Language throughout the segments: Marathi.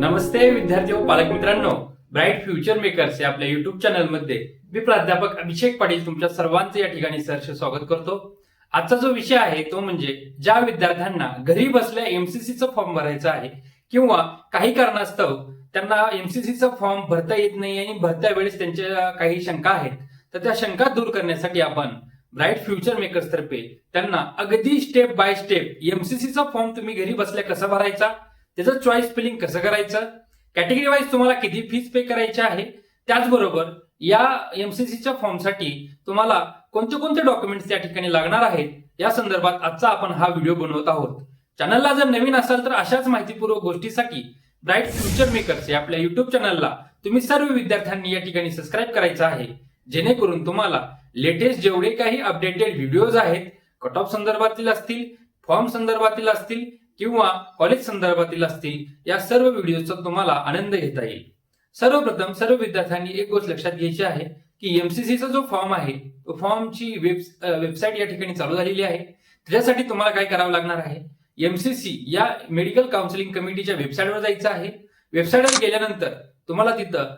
नमस्ते विद्यार्थी व पालक मित्रांनो. ब्राईट फ्युचर मेकर्स या आपल्या युट्यूब चॅनलमध्ये मी प्राध्यापक अभिषेक पाटील तुमच्या सर्वांचं या ठिकाणी सहर्ष स्वागत करतो. आजचा जो विषय आहे तो म्हणजे ज्या विद्यार्थ्यांना घरी बसल्या एमसीसीचा फॉर्म भरायचा आहे किंवा काही कारणास्तव त्यांना एमसीसीचा फॉर्म भरता येत नाही आणि भरत्या वेळेस त्यांच्या काही शंका आहेत तर त्या शंका दूर करण्यासाठी आपण ब्राईट फ्युचर मेकर्स तर्फे त्यांना अगदी स्टेप बाय स्टेप एमसीसीचा फॉर्म तुम्ही घरी बसल्या कसा भरायचा? त्याचं चॉईस फिलिंग कसं करायचं? कॅटेगरी वाईज तुम्हाला किती फीस पे करायची आहे? त्याचबरोबर या एमसीसीच्या फॉर्मसाठी तुम्हाला कोणते कोणते डॉक्युमेंट्स त्या ठिकाणी लागणार आहेत? या संदर्भात आजचा आपण हा व्हिडिओ बनवत आहोत. चॅनलला जर नवीन असाल तर अशाच माहितीपूर्वक गोष्टीसाठी ब्राईट फ्युचर मेकर्स या आपल्या युट्यूब चॅनलला तुम्ही सर्व विद्यार्थ्यांनी या ठिकाणी सबस्क्राईब करायचं आहे. जेणेकरून तुम्हाला लेटेस्ट जेवढे काही अपडेटेड व्हिडिओज आहेत कट ऑफ संदर्भातील असतील फॉर्म संदर्भातील असतील किंवा कॉलेज संदर्भातील असतील या सर्व व्हिडिओचा तुम्हाला आनंद घेता येईल. सर्वप्रथम सर्व विद्यार्थ्यांनी एक गोष्ट लक्षात घ्यायची आहे की एमसीसीचा जो फॉर्म आहे तो फॉर्मची वेब वेबसाईट या ठिकाणी चालू झालेली आहे. त्याच्यासाठी तुम्हाला काय करावं लागणार आहे? एमसीसी या मेडिकल काउन्सिलिंग कमिटीच्या वेबसाईटवर जायचं आहे. वेबसाईटवर गेल्यानंतर तुम्हाला तिथं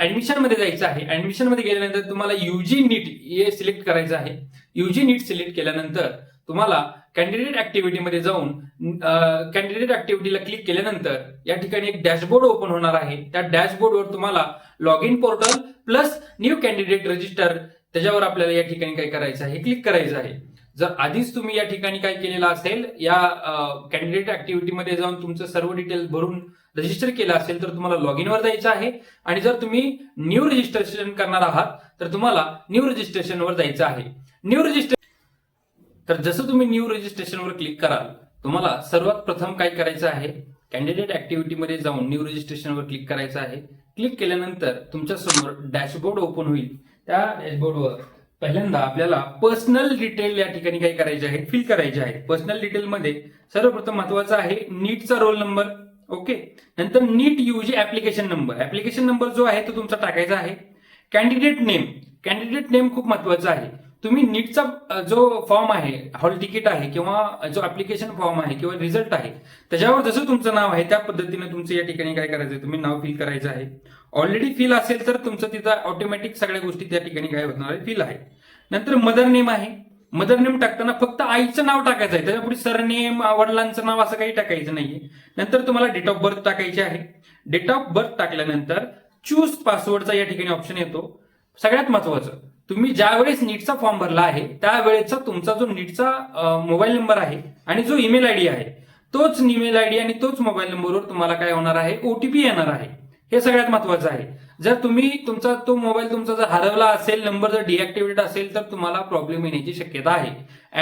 ऍडमिशनमध्ये जायचं आहे. ऍडमिशनमध्ये गेल्यानंतर तुम्हाला युजी नीट हे सिलेक्ट करायचं आहे. युजी नीट सिलेक्ट केल्यानंतर तुम्हाला कॅन्डिडेट ऍक्टिव्हिटीमध्ये जाऊन कॅन्डिडेट ऍक्टिव्हिटीला क्लिक केल्यानंतर या ठिकाणी एक डॅशबोर्ड ओपन होणार आहे. त्या डॅशबोर्डवर तुम्हाला log in portal plus new candidate register त्याच्यावर आपल्याला या ठिकाणी काय करायचं आहे? क्लिक करायचं आहे. जर आधीच तुम्ही या ठिकाणी काय केलेलं असेल या कॅन्डिडेट ऍक्टिव्हिटीमध्ये जाऊन तुमचं सर्व डिटेल भरून रजिस्टर केलं असेल तर तुम्हाला लॉग इनवर जायचं आहे. आणि जर तुम्ही न्यू रजिस्ट्रेशन करणार आहात तर तुम्हाला न्यू रजिस्ट्रेशनवर जायचं आहे. न्यू रजिस्ट्रेशन तर जसं तुम्ही न्यू रजिस्ट्रेशनवर क्लिक कराल तुम्हाला सर्वात प्रथम काय करायचं आहे? कॅन्डिडेट ऍक्टिव्हिटीमध्ये जाऊन न्यू रजिस्ट्रेशनवर क्लिक करायचं आहे. क्लिक केल्यानंतर तुमच्यासमोर डॅशबोर्ड ओपन होईल. त्या डॅशबोर्डवर पहिल्यांदा आपल्याला पर्सनल डिटेल या ठिकाणी काय करायचे आहे? फिल करायचे आहे. पर्सनल डिटेलमध्ये सर्वप्रथम महत्वाचं आहे नीटचा रोल नंबर ओके नंतर NEET UG application number application number जो आहे तो तुमचा टाकायचा आहे. कॅन्डिडेट नेम कॅन्डिडेट नेम खूप महत्त्वाचा आहे. तुम्ही नीटचा जो फॉर्म आहे हॉल तिकीट आहे किंवा जो ऍप्लिकेशन फॉर्म आहे किंवा रिझल्ट आहे त्याच्यावर जसं तुमचं नाव आहे त्या पद्धतीने तुमचं या ठिकाणी काय करायचं तुम्ही नाव फिल करायचं आहे. ऑलरेडी फिल असेल तर तुमचं तिथं ऑटोमॅटिक सगळ्या गोष्टी त्या ठिकाणी काय होणार आहे? फिल आहे. नंतर मदर नेम आहे. मदर नेम टाकताना फक्त आईचं नाव टाकायचं आहे. त्याच्यापुढे सरनेम वडिलांचं नाव असं काही टाकायचं नाहीये. नंतर तुम्हाला डेट ऑफ बर्थ टाकायची आहे. डेट ऑफ बर्थ टाकल्यानंतर चूज पासवर्डचा या ठिकाणी ऑप्शन येतो. सगळ्यात महत्वाचं तुम्ही ज्या वेळेस नीटचा फॉर्म भरला आहे त्यावेळेचा तुमचा जो नीटचा मोबाईल नंबर आहे आणि जो ईमेल आयडी आहे तोच ईमेल आयडी आणि तोच मोबाईल नंबरवर तुम्हाला काय होणार आहे? ओटीपी येणार आहे. हे सगळ्यात महत्वाचं आहे. जर तुम्ही तुमचा तो मोबाईल तुमचा जर हरवला असेल नंबर जर डिॲक्टिव्हेट असेल तर तुम्हाला प्रॉब्लेम येण्याची शक्यता आहे.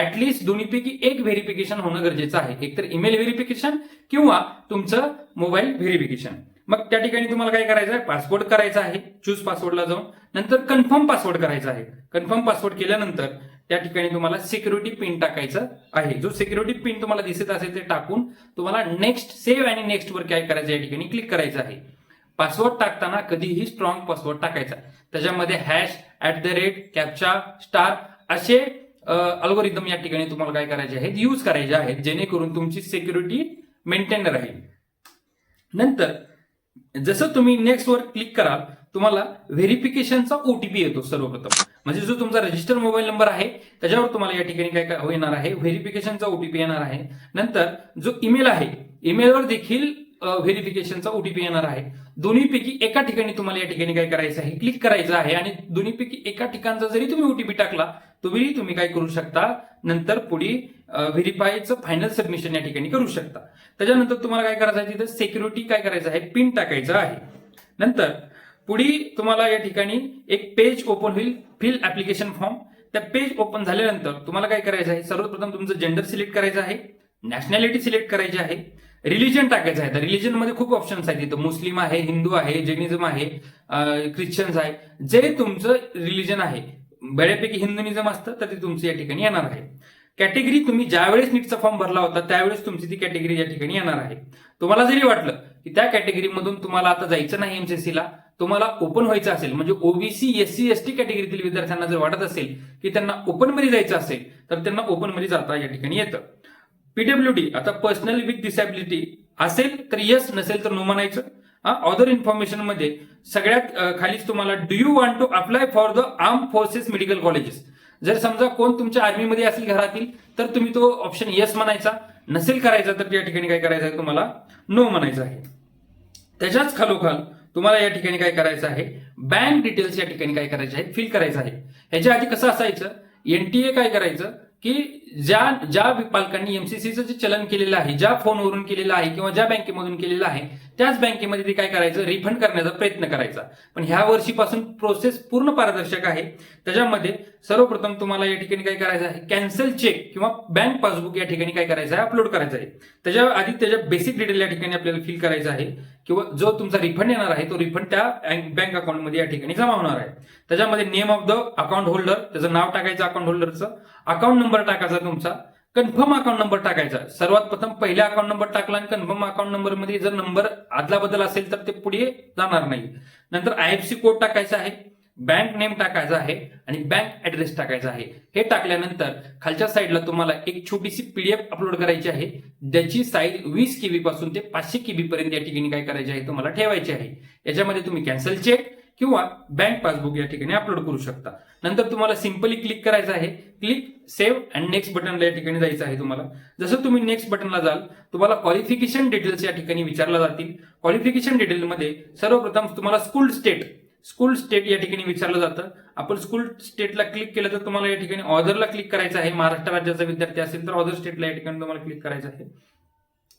ऍटलिस्ट दोन्हीपैकी एक व्हेरिफिकेशन होणं गरजेचं आहे. एकतर ईमेल व्हेरिफिकेशन किंवा तुमचं मोबाईल व्हेरिफिकेशन मग त्या ठिकाणी तुम्हाला काय करायचं आहे? पासवर्ड करायचा आहे. चूज पासवर्डला जाऊन. नंतर कन्फर्म पासवर्ड करायचा आहे. कन्फर्म पासवर्ड केल्यानंतर त्या ठिकाणी तुम्हाला सिक्युरिटी पिन टाकायचं आहे. जो सिक्युरिटी पिन तुम्हाला दिसत असेल ते टाकून तुम्हाला नेक्स्ट सेव्ह आणि नेक्स्ट वर काय करायचं या ठिकाणी क्लिक करायचं आहे. पासवर्ड टाकताना कधीही स्ट्रॉंग पासवर्ड टाकायचा. त्याच्यामध्ये hash at the rate captcha star असे अल्गोरिदम या ठिकाणी तुम्हाला काय करायचे आहेत? यूज करायचे आहेत. जेणेकरून तुमची सिक्युरिटी मेंटेन राहील. नंतर जसं तुम्ही नेक्स्ट वर क्लिक कराल तुम्हाला व्हेरिफिकेशनचा ओटीपी येतो सर्वप्रथम. म्हणजे जो तुमचा रजिस्टर मोबाईल नंबर आहे त्याच्यावर तुम्हाला या ठिकाणी काय काय येणार आहे व्हेरिफिकेशनचा ओटीपी येणार आहे. नंतर जो ईमेल आहे ईमेलवर देखील व्हेरिफिकेशनचा ओटीपी येणार आहे. दोन्हीपैकी एका ठिकाणी तुम्हाला या ठिकाणी काय करायचं आहे क्लिक करायचं आहे आणि दोन्हीपैकी एका ठिकाणचा जरी तुम्ही ओटीपी टाकला तरी तुम्ही काय करू शकता? नंतर पुढे व्हेरीफायचं फायनल सबमिशन या ठिकाणी करू शकता. त्याच्यानंतर तुम्हाला काय करायचं आहे तिथं सिक्युरिटी काय करायचं आहे पिन टाकायचं आहे. नंतर पुढे तुम्हाला या ठिकाणी एक पेज ओपन होईल फिल ऍप्लिकेशन फॉर्म त्या पेज ओपन झाल्यानंतर तुम्हाला काय करायचं आहे सर्वप्रथम तुमचं जेंडर सिलेक्ट करायचं आहे नॅशनॅलिटी सिलेक्ट करायची आहे रिलिजन टाकायचं आहे. तर रिलिजनमध्ये खूप ऑप्शन्स आहेत तिथं मुस्लिम आहे हिंदू आहे जैनिझम आहे ख्रिश्चन्स आहे. जे तुमचं रिलिजन आहे बऱ्यापैकी हिंदुनिझम असतं तर ते तुमचं या ठिकाणी येणार आहे. कॅटेगरी तुम्ही ज्यावेळेस नीटचा फॉर्म भरला होता त्यावेळेस तुमची ती कॅटेगरी या ठिकाणी येणार आहे. तुम्हाला जरी वाटलं की त्या कॅटेगरीमधून तुम्हाला आता जायचं नाही एमसीसीला तुम्हाला ओपन व्हायचं असेल म्हणजे OBC S C S T कॅटेगरीतील विद्यार्थ्यांना जर वाटत असेल की त्यांना ओपनमध्ये जायचं असेल तर त्यांना ओपनमध्ये जाता या ठिकाणी येतं. पीडब्ल्यू डी आता पर्सनल विथ डिसॅबिलिटी असेल तर येस नसेल तर नो म्हणायचं. अदर इन्फॉर्मेशनमध्ये सगळ्यात खालीच तुम्हाला do you want to apply for the arm forces medical colleges जर समजा कोण तुमच्या आर्मीमध्ये असेल घरातील तर तुम्ही तो ऑप्शन येस म्हणायचा. नसेल करायचा तर या ठिकाणी काय करायचं आहे तुम्हाला? नो म्हणायचं आहे. त्याच्याच खालोखाल तुम्हाला या ठिकाणी काय करायचं आहे? बँक डिटेल्स या ठिकाणी काय करायचे आहे? फिल करायचं आहे. ह्याच्या आधी कसं असायचं? एनटीए काय करायचं? की ज्या ज्या पालकांनी एमसीसीचं जे चलन केलेलं आहे ज्या फोनवरून केलेलं आहे किंवा ज्या बँकेमधून केलेलं आहे त्याच बँकेमध्ये ते काय करायचं? रिफंड करण्याचा प्रयत्न करायचा. पण ह्या वर्षीपासून प्रोसेस पूर्ण पारदर्शक आहे. त्याच्यामध्ये सर्वप्रथम तुम्हाला या ठिकाणी काय करायचं आहे? कॅन्सल चेक किंवा बँक पासबुक या ठिकाणी काय करायचं आहे? अपलोड करायचं आहे. त्याच्या आधी त्याच्या बेसिक डिटेल या ठिकाणी आपल्याला फिल करायचं आहे. किंवा जो तुमचा रिफंड येणार आहे तो रिफंड त्या बँक अकाउंटमध्ये या ठिकाणी जमा होणार आहे. त्याच्यामध्ये name of the account holder त्याचं नाव टाकायचं अकाउंट होल्डरचं. अकाउंट नंबर टाकायचा तुमचा. कन्फर्म अकाउंट नंबर टाकायचा. सर्वात प्रथम पहिला अकाउंट नंबर टाकला आणि कन्फर्म अकाउंट नंबरमध्ये जर नंबर आदला बदल असेल तर ते पुढे जाणार नाही. नंतर आयएफसी कोड टाकायचा आहे बँक नेम टाकायचा आहे आणि बँक ऍड्रेस टाकायचा आहे. हे टाकल्यानंतर खालच्या साईडला तुम्हाला एक छोटीशी पीडीएफ अपलोड करायची आहे. ज्याची साईज वीस केबी पासून ते पाचशे केबी पर्यंत या ठिकाणी काय करायचे आहे तुम्हाला ठेवायचे आहे. याच्यामध्ये तुम्ही कॅन्सल चेक किंवा बँक पासबुक या ठिकाणी अपलोड करू शकता. नंतर तुम्हाला सिंपली क्लिक करायचं आहे. क्लिक सेव्ह अँड नेक्स्ट बटनला या ठिकाणी जायचं आहे तुम्हाला. जसं तुम्ही नेक्स्ट बटनला जाल तुम्हाला क्वालिफिकेशन डिटेल्स या ठिकाणी विचारला जातील. क्वालिफिकेशन डिटेलमध्ये सर्वप्रथम तुम्हाला स्कूल स्टेट स्कूल स्टेट या ठिकाणी विचारलं जातं. आपण स्कूल स्टेटला क्लिक केलं तर तुम्हाला या ठिकाणी ऑदरला क्लिक करायचं आहे. महाराष्ट्र राज्याचा विद्यार्थी असेल तर ऑदर स्टेटला या ठिकाणी तुम्हाला क्लिक करायचं आहे.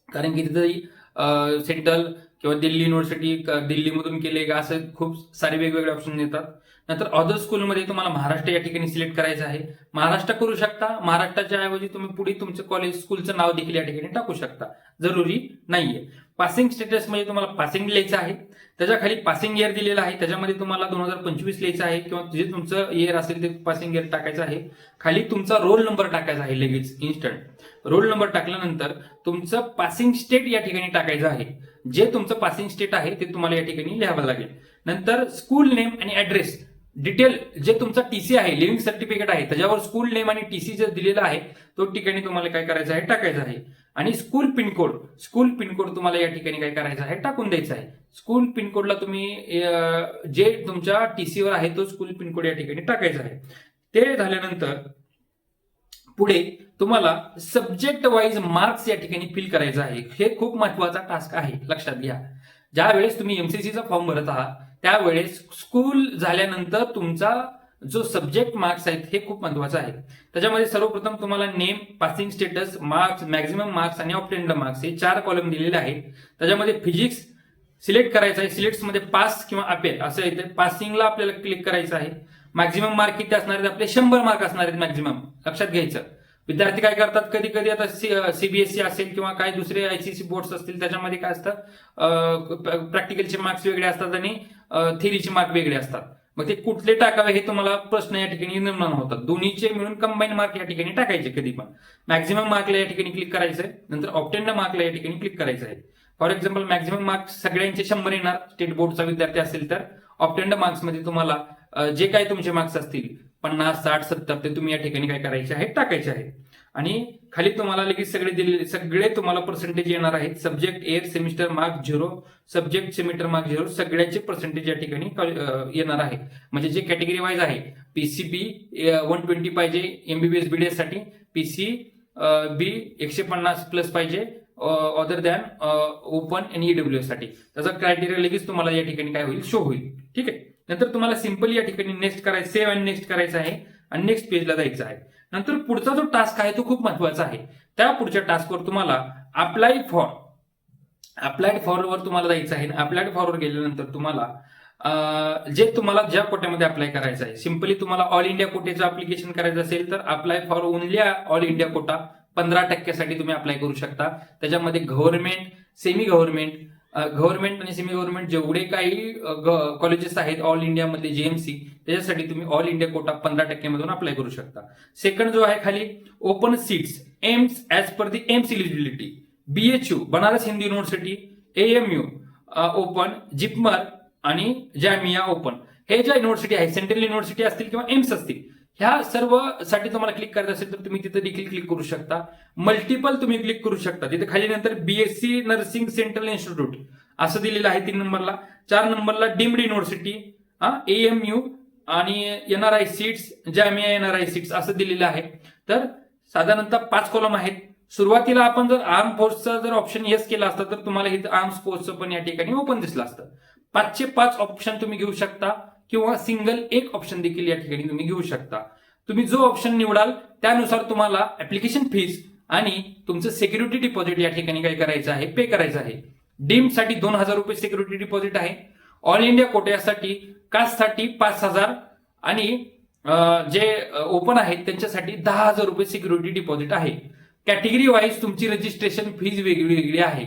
कारण की तिथं सेंट्रल किंवा दिल्ली युनिव्हर्सिटी दिल्लीमधून केले का असं खूप सारे वेगवेगळे ऑप्शन येतात. नंतर अदर स्कूलमध्ये तुम्हाला महाराष्ट्र या ठिकाणी सिलेक्ट करायचं आहे. महाराष्ट्र करू शकता. महाराष्ट्राच्या ऐवजी तुम्ही पुढे तुमचं कॉलेज स्कूलचं नाव देखील या ठिकाणी टाकू शकता. जरुरी नाहीये. पासिंग स्टेटस म्हणजे तुम्हाला पासिंग लिहायचं आहे. त्याच्याखाली पासिंग इयर दिलेलं आहे. त्याच्यामध्ये तुम्हाला दोन हजार पंचवीस लिहायचं आहे. किंवा जे तुमचं इयर असेल ते पासिंग इयर टाकायचं आहे. खाली तुमचा रोल नंबर टाकायचा आहे लगेच इन्स्टंट रोल नंबर टाकल्यानंतर तुमचं पासिंग स्टेट या ठिकाणी टाकायचं आहे. जे तुमचं पासिंग स्टेट आहे ते तुम्हाला या ठिकाणी लिहावं लागेल. नंतर स्कूल नेम आणि ऍड्रेस डिटेल जे तुमचा टीसी आहे लिव्हिंग सर्टिफिकेट आहे त्याच्यावर स्कूल नेम आणि टीसी जे दिलेला आहे तो ठिकाणी तुम्हाला काय करायचं आहे टाकायचं आहे. आणि स्कूल पिनकोड स्कूल पिनकोड तुम्हाला या ठिकाणी काय करायचं आहे टाकून द्यायचं आहे. स्कूल पिनकोडला तुम्ही जे तुमच्या टीसीवर आहे तो स्कूल पिनकोड या ठिकाणी टाकायचा आहे. ते झाल्यानंतर पुढे तुम्हाला सब्जेक्ट वाईज मार्क्स या ठिकाणी फिल करायचं आहे. हे खूप महत्त्वाचा टास्क आहे. लक्षात घ्या. ज्या वेळेस तुम्ही एमसीसीचा फॉर्म भरत आहात त्यावेळेस स्कूल झाल्यानंतर तुमचा जो सब्जेक्ट मार्क्स आहेत हे खूप महत्वाचं आहे. त्याच्यामध्ये सर्वप्रथम तुम्हाला name passing status marks maximum marks आणि ऑप्टेंड मार्क्स हे चार कॉलम दिलेले आहेत. त्याच्यामध्ये फिजिक्स सिलेक्ट करायचं आहे. सिलेक्टमध्ये पास किंवा अपेल असं येते पासिंगला आपल्याला क्लिक करायचं आहे. मॅक्झिमम मार्क किती असणार आहेत आपले? शंभर मार्क असणार आहेत मॅक्झिमम लक्षात घ्यायचं. विद्यार्थी काय करतात? कधी कधी आता सीबीएसई असेल किंवा काही दुसरे आयसीसी बोर्ड असतील त्याच्यामध्ये काय असतं? प्रॅक्टिकलचे मार्क्स वेगळे असतात आणि थेरीचे मार्क वेगळे असतात. मग ते कुठले टाकावे हे तुम्हाला प्रश्न या ठिकाणी निर्माण होतात. दोन्हीचे मिळून कंबाईन मार्क या ठिकाणी टाकायचे कधी पण. मॅक्झिमम मार्कला या ठिकाणी क्लिक करायचं आहे नंतर ऑप्टेंड मार्कला या ठिकाणी क्लिक करायचं आहे फॉर एक्झाम्पल मॅक्झिमम मार्क्स सगळ्यांचे शंभर येणार. स्टेट बोर्डचा विद्यार्थी असेल तर ऑप्टेंड मार्क्समध्ये तुम्हाला जे काही तुमचे मार्क्स असतील पन्नास साठ सत्तर ते तुम्ही या ठिकाणी काय करायचे आहे टाकायचे आहे आणि खाली तुम्हाला लगेच सगळे दिलेले सगळे तुम्हाला पर्सेंटेज येणार आहेत. Subject year semester mark zero subject semester mark zero सगळ्याचे पर्सेंटेज या ठिकाणी येणार आहे. म्हणजे जे कॅटेगरी वाईज आहे पीसीबी वन ट्वेंटी पाहिजे एमबीबीएस बीडीएससाठी. पीसी बी एकशे पन्नास प्लस पाहिजे अदर दॅन ओपन आणि ईडब्ल्यू साठी. त्याचा क्रायटेरिया लगेच तुम्हाला या ठिकाणी काय होईल शो होईल. ठीक आहे? नंतर तुम्हाला सिम्पली या ठिकाणी नेक्स्ट करायचं सेव्ह अँड नेक्स्ट करायचं आहे. आणि नेक्स्ट पेजला जायचं आहे. नंतर पुढचा जो टास्क आहे तो खूप महत्त्वाचा आहे. त्या पुढच्या टास्कवर तुम्हाला अप्लाय फॉर अप्लाइड फॉरवर तुम्हाला जायचं आहे. अप्लाइड फॉरवर गेल्यानंतर तुम्हाला जे तुम्हाला ज्या कोट्यामध्ये अप्लाय करायचं आहे. सिंपली तुम्हाला ऑल इंडिया कोटेचं अप्लिकेशन करायचं असेल तर apply for only all India quota. पंधरा टक्क्यासाठी तुम्ही अप्लाय करू शकता. त्याच्यामध्ये गव्हर्नमेंट सेमी गव्हर्नमेंट गव्हर्नमेंट आणि सेमी गव्हर्नमेंट जेवढे काही कॉलेजेस आहेत ऑल इंडियामध्ये जेएमसी त्याच्यासाठी तुम्ही ऑल इंडिया कोटा पंधरा टक्क्यामधून अप्लाय करू शकता. सेकंड जो आहे खाली open seats AIIMS as per the AIIMS eligibility BHU Banaras Hindu university AMU open JIPMER आणि जामिया ओपन हे ज्या युनिव्हर्सिटी आहेत सेंट्रल युनिव्हर्सिटी असतील किंवा एम्स असतील ह्या सर्वसाठी तुम्हाला क्लिक करायचं असेल तर तुम्ही तिथे देखील क्लिक करू शकता. मल्टिपल तुम्ही क्लिक करू शकता. तिथे खाली नंतर बीएससी नर्सिंग सेंट्रल इन्स्टिट्यूट असं दिलेलं आहे तीन नंबरला. चार नंबरला डीम्ड युनिव्हर्सिटी एम यू आणि NRI seats Jamia NRI seats असं दिलेलं आहे. तर साधारणतः पाच कॉलम आहेत. सुरुवातीला आपण जर आर्म फोर्सचा जर ऑप्शन येस केला असता तर तुम्हाला इथं आर्म फोर्सचं पण या ठिकाणी ओपन दिसलं असतं. पाचशे पाच ऑप्शन तुम्ही घेऊ शकता. किंवा सिंगल एक ऑप्शन देखील या ठिकाणी तुम्ही घेऊ शकता. तुम्ही जो ऑप्शन निवडाल त्यानुसार तुम्हाला ऍप्लिकेशन फीस आणि तुमचं सिक्युरिटी डिपॉझिट या ठिकाणी काय करायचं आहे पे करायचं आहे. डीमसाठी दोन हजार रुपये सिक्युरिटी डिपॉझिट आहे. ऑल इंडिया कोट्यासाठी कास्टसाठी पाच हजार आणि जे ओपन आहेत त्यांच्यासाठी दहा हजार रुपये सिक्युरिटी डिपॉझिट आहे. कॅटेगरी वाईज तुमची रजिस्ट्रेशन फीज वेगळी वेगळी आहे.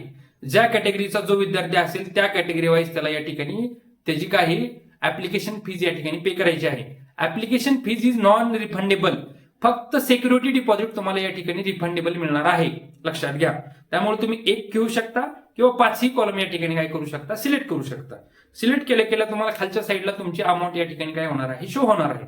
ज्या कॅटेगरीचा जो विद्यार्थी असेल त्या कॅटेगरी वाईज त्याला या ठिकाणी त्याची काही ऍप्लिकेशन फीज या ठिकाणी पे करायची आहे. Application fees is non refundable फक्त सिक्युरिटी डिपॉझिट तुम्हाला या ठिकाणी रिफंडेबल मिळणार आहे. लक्षात घ्या. त्यामुळे तुम्ही एक घेऊ शकता किंवा पाचही कॉलम या ठिकाणी काय करू शकता? सिलेक्ट करू शकता. सिलेक्ट केल्या केल्या तुम्हाला खालच्या साईडला तुमची अमाऊंट या ठिकाणी काय होणार आहे? शो होणार आहे.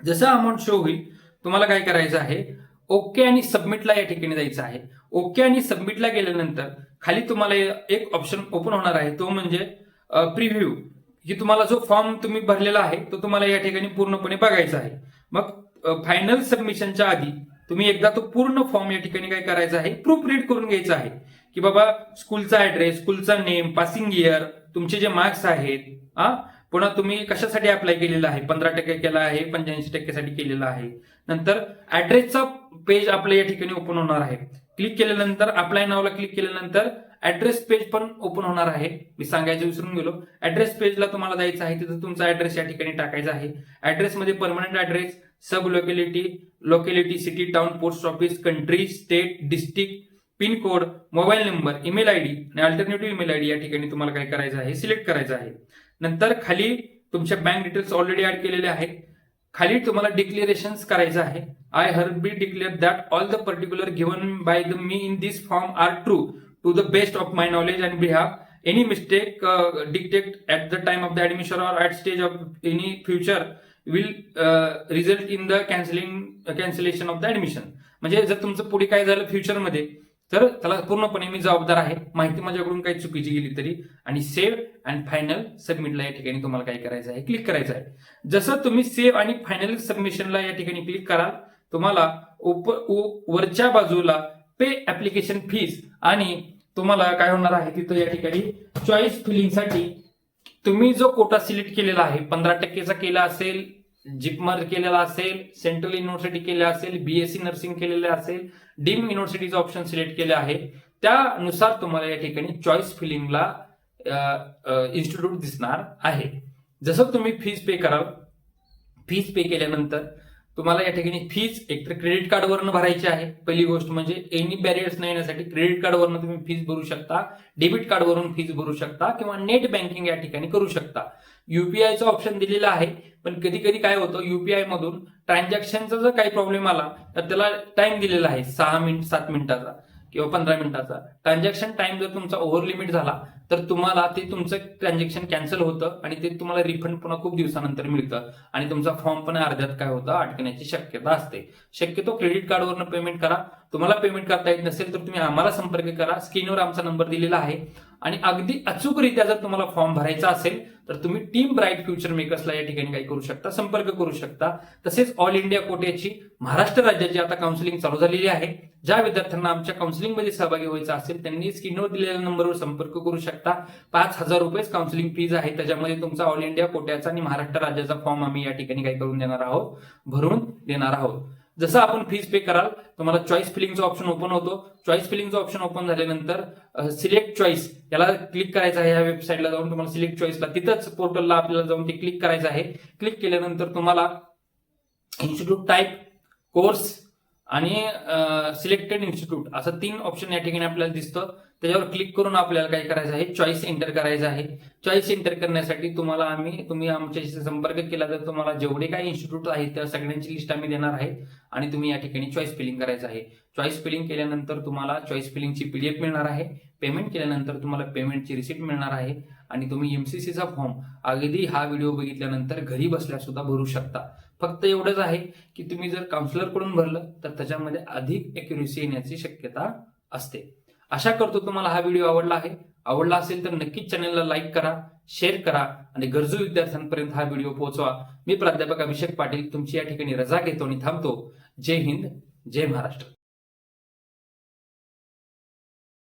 जसं अमाऊंट शो होईल तुम्हाला काय करायचं आहे? ओके आणि सबमिटला या ठिकाणी जायचं आहे. ओके आणि सबमिटला गेल्यानंतर खाली तुम्हाला एक ऑप्शन ओपन होणार आहे. तो म्हणजे प्रिव्ह्यू ही तुम्हाला जो फॉर्म तुम्ही भरलेला आहे तो तुम्हाला या ठिकाणी पूर्णपणे बघायचा आहे. मग फायनल सबमिशनच्या आधी तुम्ही एकदा तो पूर्ण फॉर्म या ठिकाणी काय करायचा आहे प्रूफ रीड करून घ्यायचा आहे. की बाबा स्कूलचा ऍड्रेस स्कूलचा नेम पासिंग इयर तुमचे जे मार्क्स आहेत हा पुन्हा तुम्ही कशासाठी अप्लाय केलेला आहे? पंधरा टक्के केला आहे पंच्याऐंशी टक्क्यासाठी केलेला आहे. नंतर ऍड्रेसचा पेज आपलं या ठिकाणी ओपन होणार आहे. क्लिक केल्यानंतर अप्लाय नावला क्लिक केल्यानंतर ऍड्रेस पेज पण ओपन होणार आहे. मी सांगायचं विसरून गेलो. ऍड्रेस पेजला तुम्हाला जायचं आहे तिथं तुमचा ऍड्रेस या ठिकाणी टाकायचा आहे. ऍड्रेस मध्ये permanent address sub locality locality city town post office country state district pin code mobile number email ID आणि अल्टरनेटिव्ह ईमेल आयडी या ठिकाणी तुम्हाला काय करायचं आहे सिलेक्ट करायचं आहे. नंतर खाली तुमच्या बँक डिटेल्स ऑलरेडी ऍड केलेले आहेत. खाली तुम्हाला डिक्लेरेशन करायचं आहे. I hereby declare that all the particular given by the me in this form are true to the best of my knowledge and behalf any mistake detect at the time of the admission or at stage of any future will result in the cancelling cancellation of the admission म्हणजे जर तुमचं पुढे काय झालं फ्युचरमध्ये तर त्याला पूर्णपणे मी जबाबदार आहे. माहिती माझ्याकडून काही चुकीची गेली तरी आणि सेव्ह अँड फायनल सबमिटला या ठिकाणी तुम्हाला काय करायचं आहे क्लिक करायचं आहे. जसं तुम्ही सेव्ह आणि फायनल सबमिशनला या ठिकाणी क्लिक कराल तुम्हाला उप वरच्या बाजूला पे ऍप्लिकेशन फीस आणि तुम्हाला काय होणार आहे तिथं या ठिकाणी चॉईस फिलिंगसाठी तुम्ही जो कोटा सिलेक्ट केलेला आहे पंधरा टक्केचा केला असेल जिपमर केलेला असेल सेंट्रल युनिव्हर्सिटी केले असेल बीएससी नर्सिंग केलेले असेल डीम युनिव्हर्सिटीचा ऑप्शन सिलेक्ट केले आहे त्यानुसार तुम्हाला या ठिकाणी चॉईस फिलिंगला इन्स्टिट्यूट दिसणार आहे. जसं तुम्ही फीज पे कराल फीज पे केल्यानंतर तुम्हाला या ठिकाणी फीज एकतर क्रेडिट कार्डवरनं भरायची आहे. पहिली गोष्ट म्हणजे एनी बॅरियर्स नाही येण्यासाठी क्रेडिट कार्डवरनं तुम्ही फीज भरू शकता डेबिट कार्डवरून फीज भरू शकता किंवा नेट बँकिंग या ठिकाणी करू शकता. युपीआयचं ऑप्शन दिलेलं आहे पण कधी कधी काय होतं युपीआय मधून ट्रान्झॅक्शनचा जर काही प्रॉब्लेम आला तर त्याला टाइम दिलेला आहे सहा मिनिट सात मिनिटाचा किंवा पंधरा मिनिटाचा. ट्रान्झॅक्शन टाइम जर तुमचा ओव्हर लिमिट झाला तर तुम्हाला ते तुमचं ट्रान्झॅक्शन कॅन्सल होतं आणि ते तुम्हाला रिफंड पुन्हा खूप दिवसानंतर मिळतं. आणि तुमचा फॉर्म पण अर्ध्यात काय होतं अडकण्याची शक्यता असते. शक्यतो क्रेडिट कार्डवरनं पेमेंट करा. तुम्हाला पेमेंट करता येत नसेल तर तुम्ही आम्हाला संपर्क करा. स्क्रीनवर आमचा नंबर दिलेला आहे. आणि अगदी अचूकरित्या जर तुम्हाला फॉर्म भरायचा असेल तर तुम्ही टीम ब्राईट फ्युचर मेकर्सला या ठिकाणी काय करू शकता संपर्क करू शकता. तसेच ऑल इंडिया कोट्याची महाराष्ट्र राज्याची आता काउन्सिलिंग चालू झालेली आहे. ज्या विद्यार्थ्यांना आमच्या काउन्सिलिंगमध्ये सहभागी व्हायचं असेल त्यांनी स्क्रीनवर दिलेल्या नंबरवर संपर्क करू शकता. पाच हजार रुपये काउन्सिलिंग फीज आहे. त्याच्यामध्ये तुमचा ऑल इंडिया कोट्याचा आणि महाराष्ट्र राज्याचा फॉर्म आम्ही या ठिकाणी काय करून देणार आहोत. भरून देणार आहोत. जसं आपण फीज पे कराल तुम्हाला चॉईस फिलिंगचा ऑप्शन ओपन होतो. चॉईस फिलिंगचा ऑप्शन ओपन झाल्यानंतर सिलेक्ट चॉईस याला क्लिक करायचं आहे. या वेबसाईटला जाऊन तुम्हाला सिलेक्ट चॉईसला तिथंच पोर्टलला आपल्याला जाऊन ते क्लिक करायचं आहे. क्लिक केल्यानंतर तुम्हाला इन्स्टिट्यूट टाईप कोर्स आणि सिलेक्टेड इन्स्टिट्यूट असं तीन ऑप्शन या ठिकाणी आपल्याला दिसतं. त्याच्यावर क्लिक करून आपल्याला काय करायचं आहे? चॉईस एंटर करायचं आहे. चॉईस एंटर करण्यासाठी तुम्हाला आम्ही तुम्ही आमच्याशी संपर्क केला तर तुम्हाला जेवढे काही इन्स्टिट्यूट आहेत त्या सगळ्यांची लिस्ट आम्ही देणार आहे. आणि तुम्ही या ठिकाणी चॉईस फिलिंग करायचं आहे. चॉईस फिलिंग केल्यानंतर तुम्हाला चॉईस फिलिंगची पीडीएफ मिळणार आहे. पेमेंट केल्यानंतर तुम्हाला पेमेंटची रिसिप्ट मिळणार आहे. आणि तुम्ही एमसीसीचा फॉर्म अगदी हा व्हिडिओ बघितल्यानंतर घरी बसल्या सुद्धा भरू शकता. फक्त एवढंच आहे की तुम्ही जर काउन्सिलरकडून भरलं तर त्याच्यामध्ये अधिक एक्युरेसी येण्याची शक्यता असते. आशा करतो तुम्हाला हा व्हिडिओ आवडला आहे. आवडला असेल तर नक्कीच चॅनलला लाईक करा शेअर करा आणि गरजू विद्यार्थ्यांपर्यंत हा व्हिडिओ पोहोचवा. मी प्राध्यापक अभिषेक पाटील तुमची या ठिकाणी रजा घेतो आणि थांबतो. जय हिंद जय महाराष्ट्र.